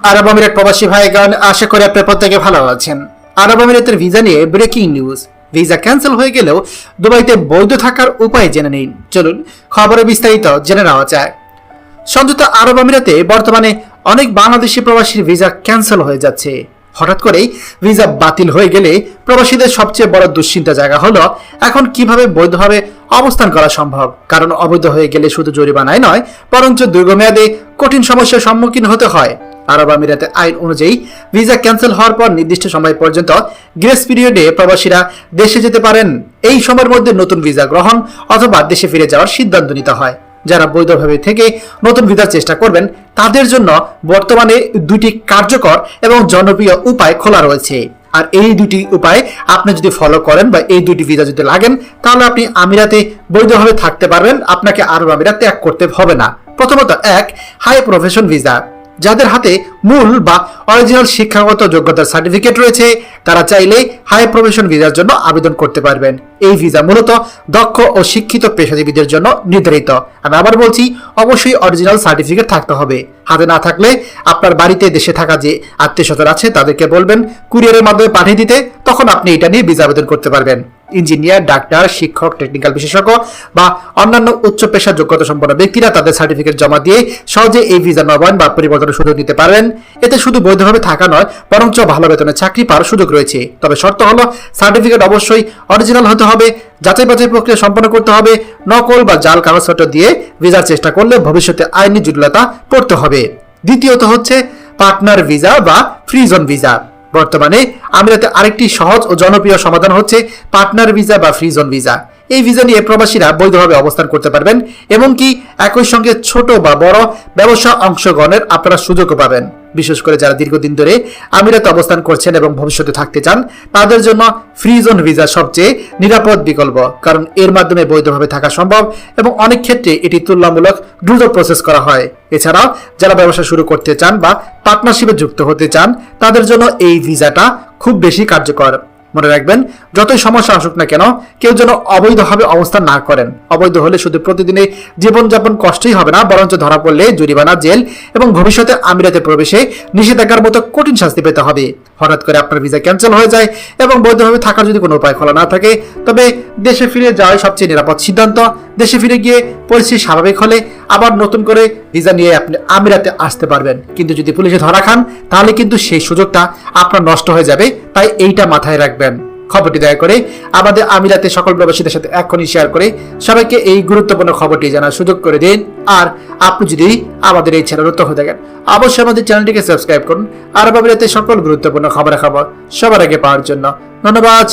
আরব আমিরাত প্রবাসী ভাইগণ, আশা করি আপনার প্রত্যেকে ভালো আছেন। আরব আমিরাতের ভিসা নিয়ে ব্রেকিং নিউজ ভিসা ক্যান্সেল হয়ে গেলেও দুবাইতে বৈধ থাকার উপায় জেনে নিন। চলুন, খবরে বিস্তারিত জেনে নেওয়া যায় সংযুক্ত আরব আমিরাতে বর্তমানে অনেক বাংলাদেশি প্রবাসীর ভিসা ক্যান্সেল হয়ে যাচ্ছে। হঠাৎ করেই ভিসা বাতিল হয়ে গেলে প্রবাসীদের সবচেয়ে বড় দুশ্চিন্তা জায়গা হলো, এখন কীভাবে বৈধভাবে অবস্থান করা সম্ভব? কারণ অবৈধ হয়ে গেলে শুধু জরিমানায় নয়, বরঞ্চ দীর্ঘমেয়াদে কঠিন সমস্যার সম্মুখীন হতে হয়। আরব আমিরাতের আইন অনুযায়ী ভিসা ক্যান্সেল হওয়ার পর নির্দিষ্ট সময় পর্যন্ত গ্রেস পিরিয়ডে প্রবাসীরা দেশে যেতে পারেন। এই সময়ের মধ্যে নতুন ভিসা গ্রহণ অথবা দেশে ফিরে যাওয়ার সিদ্ধান্ত নিতে হয়। যারা বৈধভাবে থেকে নতুন ভিসার চেষ্টা করবেন, তাদের জন্য বর্তমানে দুটি কার্যকর এবং জনপ্রিয় উপায় খোলা রয়েছে। আর এই দুটি উপায় আপনি যদি ফলো করেন বা এই দুটি ভিসা যদি লাগেন, তাহলে আপনি আমিরাতে বৈধভাবে থাকতে পারবেন। আপনাকে আরব আমিরাত ত্যাগ করতে হবে না। প্রথমত এক হাই প্রফেশন ভিসা যাদের হাতে মূল বা অরিজিনাল শিক্ষাগত যোগ্যতার সার্টিফিকেট রয়েছে, তারা চাইলে হাই প্রফেশন ভিসার জন্য আবেদন করতে পারবেন। এই ভিসা মূলত দক্ষ ও শিক্ষিত পেশাজীবীদের জন্য নির্ধারিত। আমি আবার বলছি, অবশ্যই অরিজিনাল সার্টিফিকেট থাকতে হবে। হাতে না থাকলে আপনার বাড়িতে দেশে থাকা যে আত্মীয় স্বজন আছে, তাদেরকে বলবেন কুরিয়ারের মাধ্যমে পাঠিয়ে দিতে। তখন আপনি এটা নিয়ে ভিসা আবেদন করতে পারবেন। ইঞ্জিনিয়ার, ডাক্তার, শিক্ষক টেকনিক্যাল বিশেষজ্ঞ বা অন্যান্য উচ্চ পেশা যোগ্যতা সম্পন্ন ব্যক্তিরা তাদের সার্টিফিকেট জমা দিয়ে সহজে এই ভিসা নবায়ন বা পরিবর্তনের সুযোগ নিতে পারেন। এতে শুধু বৈধভাবে থাকা নয়, বরঞ্চ ভালো বেতনে চাকরি পাওয়ার সুযোগ রয়েছে। তবে শর্ত হলো সার্টিফিকেট অবশ্যই অরিজিনাল হতে হবে, যাচাই বাছাই প্রক্রিয়া সম্পন্ন করতে হবে, নকল বা জাল কাগজপত্র দিয়ে ভিসার চেষ্টা করলে ভবিষ্যতে আইনি জটিলতা পড়তে হবে। দ্বিতীয়ত হচ্ছে পার্টনার ভিসা বা ফ্রিজন ভিসা বর্তমানে আমিরাতে আরেকটি সহজ ও জনপ্রিয় সমাধান হচ্ছে পার্টনার ভিসা বা ফ্রিজন ভিসা। এই ভিসা নিয়ে প্রবাসীরা বৈধভাবে অবস্থান করতে পারবেন, এমনকি একই সঙ্গে ছোট বা বড় ব্যবসা অংশগ্রহণের আপনারা সুযোগও পাবেন। বিশেষ করে যারা দীর্ঘদিন ধরে আমিরাতে অবস্থান করছেন এবং ভবিষ্যতে থাকতে চান, তাদের জন্য ফ্রিজন ভিসা সবচেয়ে নিরাপদ বিকল্প, কারণ এর মাধ্যমে বৈধভাবে থাকা সম্ভব এবং অনেক ক্ষেত্রে এটি তুলনামূলক দ্রুত প্রসেস করা হয়। এছাড়াও, যারা ব্যবসা শুরু করতে চান বা পার্টনারশিপে যুক্ত হতে চান, তাদের জন্য এই ভিসাটা খুব বেশি কার্যকর। মনে রাখবেন যতই সমস্যা আসুক না কেন, কেউ যেন অবৈধভাবে অবস্থান না করেন। অবৈধ হলে শুধু প্রতিদিনে জীবনযাপন কষ্টই হবে না, বরঞ্চ ধরা পড়লে জরিমানা, জেল এবং ভবিষ্যতে আমিরাতে প্রবেশে নিষেধাজ্ঞার মতো কঠিন শাস্তি পেতে হবে। হঠাৎ করে আপনার ভিসা ক্যান্সেল হয়ে যায় এবং বৈধভাবে থাকার যদি কোনো উপায় খোলা না থাকে, তবে দেশে ফিরে যাওয়াই সবচেয়ে নিরাপদ সিদ্ধান্ত। দেশে ফিরে গিয়ে পরিস্থিতি স্বাভাবিক হলে আবার নতুন করে ভিসা নিয়ে আপনি আমিরাতে আসতে পারবেন। কিন্তু যদি পুলিশে ধরা খান, তাহলে কিন্তু সেই সুযোগটা আপনার নষ্ট হয়ে যাবে, তাই এইটা মাথায় রাখবেন। খবরটি দয়া করে আমাদের আমিরাতে সকল প্রবাসীদের সাথে এখনই শেয়ার করে সবাইকে এই গুরুত্বপূর্ণ খবরটি জানার সুযোগ করে দিন। আর আপনি যদি আমাদের এই চ্যানেল নতুন হয়ে থাকেন, অবশ্যই আমাদের চ্যানেলটিকে সাবস্ক্রাইব করুন। আর আমিরাতে সকল গুরুত্বপূর্ণ খবরাখবর সবার আগে পাওয়ার জন্য। ধন্যবাদ।